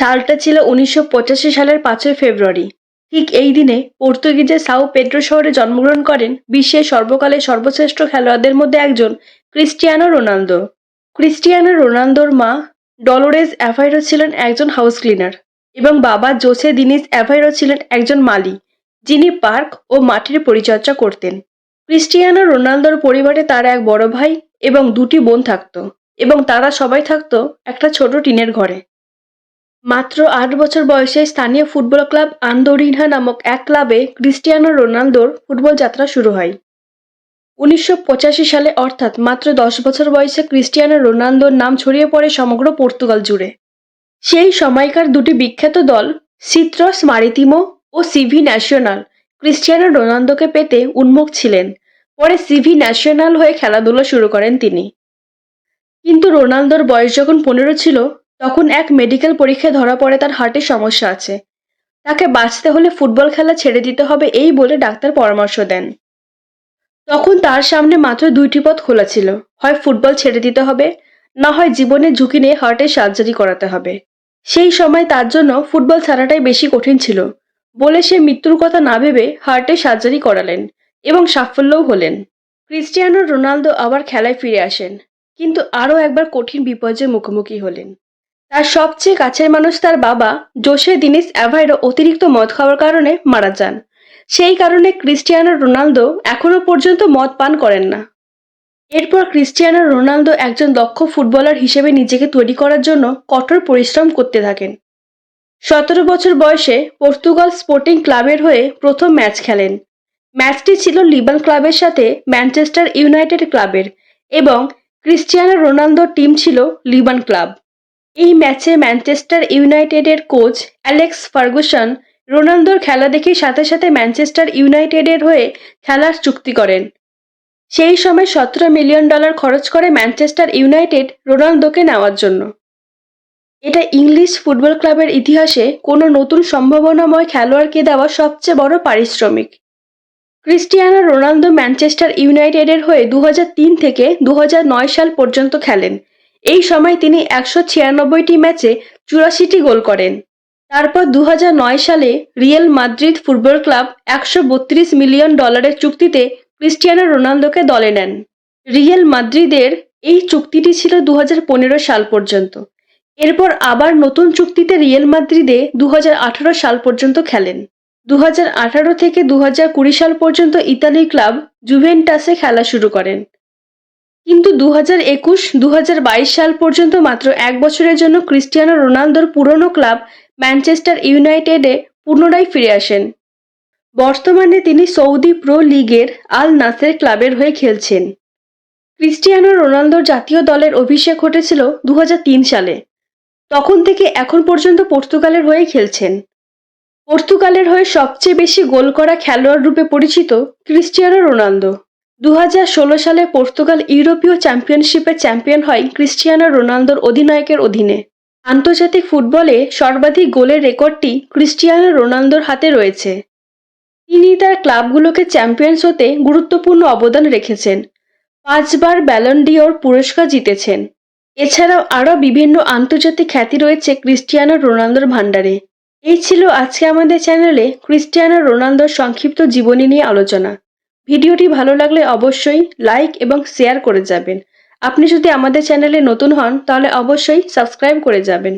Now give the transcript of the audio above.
সালটা ছিল উনিশশো পঁচাশি সালের পাঁচই ফেব্রুয়ারি। ঠিক এই দিনে পর্তুগিজের সাও পেড্রো শহরে জন্মগ্রহণ করেন বিশ্বের সর্বকালের সর্বশ্রেষ্ঠ খেলোয়াড়দের মধ্যে একজন, ক্রিস্টিয়ানো রোনালদো। ক্রিস্টিয়ানো রোনালদোর মা ডলোরেস অ্যাভাইরো ছিলেন একজন হাউস ক্লিনার এবং বাবা জোসে দিনিস অ্যাভাইরো ছিলেন একজন মালি, যিনি পার্ক ও মাটির পরিচর্যা করতেন। ক্রিস্টিয়ানো রোনালদোর পরিবারে তার এক বড় ভাই এবং দুটি বোন থাকতো এবং তারা সবাই থাকতো একটা ছোট টিনের ঘরে। মাত্র আট বছর বয়সে স্থানীয় ফুটবল ক্লাব আন্দোরিনহা নামক এক ক্লাবে ক্রিস্টিয়ানো রোনালদোর ফুটবল যাত্রা শুরু হয়। উনিশশো পঁচাশি সালে অর্থাৎ মাত্র দশ বছর বয়সে ক্রিস্টিয়ানো রোনালদোর নাম ছড়িয়ে পড়ে সমগ্র পর্তুগাল জুড়ে। সেই সময়কার দুটি বিখ্যাত দল, সিত্রস মারিতিমো ও সিভি ন্যাশনাল, ক্রিস্টিয়ানো রোনালদোকে পেতে উন্মুখ ছিলেন। পরে সিভি ন্যাশনাল হয়ে খেলাধুলো শুরু করেন তিনি। কিন্তু রোনালদোর বয়স যখন পনেরো ছিল তখন এক মেডিকেল পরীক্ষায় ধরা পড়ে তার হার্টের সমস্যা আছে। তাকে বাঁচতে হলে ফুটবল খেলা ছেড়ে দিতে হবে এই বলে ডাক্তার পরামর্শ দেন। তখন তার সামনে মাত্র দুইটি পথ খোলা ছিল। হয় ফুটবল ছেড়ে দিতে হবে, না হয় জীবনের ঝুঁকি নিয়ে হার্টের সার্জারি করাতে হবে। সেই সময় তার জন্য ফুটবল ছাড়াটাই বেশি কঠিন ছিল বলে সে মৃত্যুর কথা না ভেবে হার্টের সার্জারি করালেন এবং সাফল্যও হলেন। ক্রিস্টিয়ানো রোনালদো আবার খেলায় ফিরে আসেন, কিন্তু আরও একবার কঠিন বিপর্যয়ের মুখোমুখি হলেন। তার সবচেয়ে কাছের মানুষ তার বাবা জোসে দিনিস অ্যাভাইরো অতিরিক্ত মদ খাওয়ার কারণে মারা যান। সেই কারণে ক্রিস্টিয়ানো রোনালদো এখনও পর্যন্ত মদ পান করেন না। এরপর ক্রিস্টিয়ানো রোনালদো একজন দক্ষ ফুটবলার হিসেবে নিজেকে তৈরি করার জন্য কঠোর পরিশ্রম করতে থাকেন। সতেরো বছর বয়সে পর্তুগাল স্পোর্টিং ক্লাবের হয়ে প্রথম ম্যাচ খেলেন। ম্যাচটি ছিল লিবান ক্লাবের সাথে ম্যানচেস্টার ইউনাইটেড ক্লাবের এবং ক্রিস্টিয়ানো রোনালদোর টিম ছিল লিবান ক্লাব। এই ম্যাচে ম্যানচেস্টার ইউনাইটেডের কোচ অ্যালেক্স ফার্গুসন রোনালদোর খেলা দেখে সাথে সাথে ম্যানচেস্টার ইউনাইটেডের হয়ে খেলার চুক্তি করেন। সেই সময় সতেরো মিলিয়ন ডলার খরচ করে ম্যানচেস্টার ইউনাইটেড রোনালদোকে নেওয়ার জন্য। এটা ইংলিশ ফুটবল ক্লাবের ইতিহাসে কোনো নতুন সম্ভাবনাময় খেলোয়াড়কে দেওয়া সবচেয়ে বড় পারিশ্রমিক। ক্রিস্টিয়ানো রোনালদো ম্যানচেস্টার ইউনাইটেডের হয়ে দু হাজার তিন থেকে দু হাজার নয় সাল পর্যন্ত খেলেন। এই সময় তিনি একশো ছিয়ানব্বইটি ম্যাচে চুরাশিটি গোল করেন। তারপর দু হাজার নয় সালে রিয়েল মাদ্রিদ ফুটবল ক্লাব একশো বত্রিশ মিলিয়ন ডলারের চুক্তিতে ক্রিস্টিয়ানো রোনালদোকে দলে নেন। রিয়েল মাদ্রিদের এই চুক্তিটি ছিল দু হাজার পনেরো সাল পর্যন্ত। এরপর আবার নতুন চুক্তিতে রিয়েল মাদ্রিদে দু হাজার আঠারো সাল পর্যন্ত খেলেন। দু হাজার আঠারো থেকে দু হাজার কুড়ি সাল পর্যন্ত ইতালি ক্লাব জুভেন্টাসে খেলা শুরু করেন। কিন্তু দু হাজার একুশ দু হাজার বাইশ সাল পর্যন্ত মাত্র এক বছরের জন্য ক্রিস্টিয়ানো রোনালদোর পুরনো ক্লাব ম্যানচেস্টার ইউনাইটেডে পুনরায় ফিরে আসেন। বর্তমানে তিনি সৌদি প্রো লিগের আল নাসের ক্লাবের হয়ে খেলছেন। ক্রিস্টিয়ানো রোনালদোর জাতীয় দলের অভিষেক ঘটেছিল দু হাজার তিন সালে। তখন থেকে এখন পর্যন্ত পর্তুগালের হয়ে খেলছেন। পর্তুগালের হয়ে সবচেয়ে বেশি গোল করা খেলোয়াড় রূপে পরিচিত ক্রিস্টিয়ানো রোনালদো। দু হাজার ষোলো সালে পর্তুগাল ইউরোপীয় চ্যাম্পিয়নশিপের চ্যাম্পিয়ন হয় ক্রিস্টিয়ানো রোনালদোর অধিনায়কের অধীনে। আন্তর্জাতিক ফুটবলে সর্বাধিক গোলের রেকর্ডটি ক্রিস্টিয়ানো রোনালদোর হাতে রয়েছে। তিনি তার ক্লাবগুলোকে চ্যাম্পিয়ন্স হতে গুরুত্বপূর্ণ অবদান রেখেছেন। পাঁচবার ব্যালন ডিওর পুরস্কার জিতেছেন। এছাড়াও আরও বিভিন্ন আন্তর্জাতিক খ্যাতি রয়েছে ক্রিস্টিয়ানো রোনালদোর ভাণ্ডারে। এই ছিল আজকে আমাদের চ্যানেলে ক্রিস্টিয়ানো রোনালদোর সংক্ষিপ্ত জীবনী নিয়ে আলোচনা। ভিডিওটি ভালো লাগলে অবশ্যই লাইক এবং শেয়ার করে যাবেন। আপনি যদি আমাদের চ্যানেলে নতুন হন, তাহলে অবশ্যই সাবস্ক্রাইব করে যাবেন।